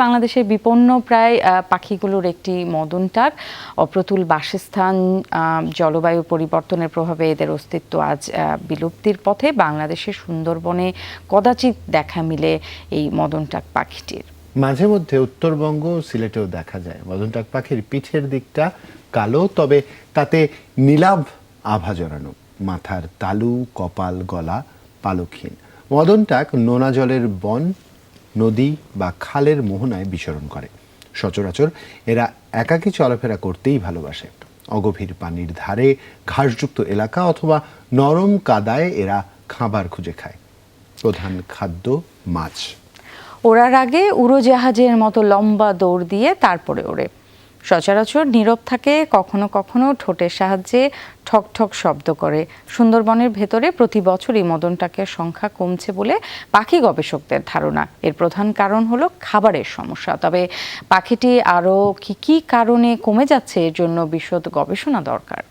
বাংলাদেশের বিপন্ন প্রায় পাখিগুলোর একটি মদনটাক অপ্রতুল বাসস্থান জলবায়ু পরিবর্তনের প্রভাবে এদের অস্তিত্ব আজ বিলুপ্তির পথে। বাংলাদেশের সুন্দরবনে কদাচিৎ দেখা মিলে এই মদনটাক পাখিটির। মাঝে মধ্যে উত্তরবঙ্গ সিলেটেও দেখা যায়। মদনটাক পাখির পিঠের দিকটা কালো, তবে তাতে নীলাভ আভা জড়ানো। মাথার তালু, কপাল, গলা পালকহীন। মদনটাক নোনা জলের বন নদী বা খালের মোহনায় বিচরণ করে। সচরাচর এরা একাকী চলাফেরা করতেই ভালোবাসে। অগভীর পানির ধারে ঘাসযুক্ত এলাকা অথবা নরম কাদায় এরা খাবার খুঁজে খায়। প্রধান খাদ্য মাছ। ওড়ার আগে উড়োজাহাজের মতো লম্বা দৌড় দিয়ে তারপরে ওড়ে। সচরাচর নীরব থাকে, কখনো কখনো ঠোঁটের সাহায্যে ঠক ঠক শব্দ করে। সুন্দরবনের ভেতরে প্রতি বছরই মদনটাকের সংখ্যা কমছে বলে পাখি গবেষকদের ধারণা। এর প্রধান কারণ হলো খাবারের সমস্যা। তবে পাখিটি আরও কি কি কারণে কমে যাচ্ছে, এর জন্য বিশদ গবেষণা দরকার।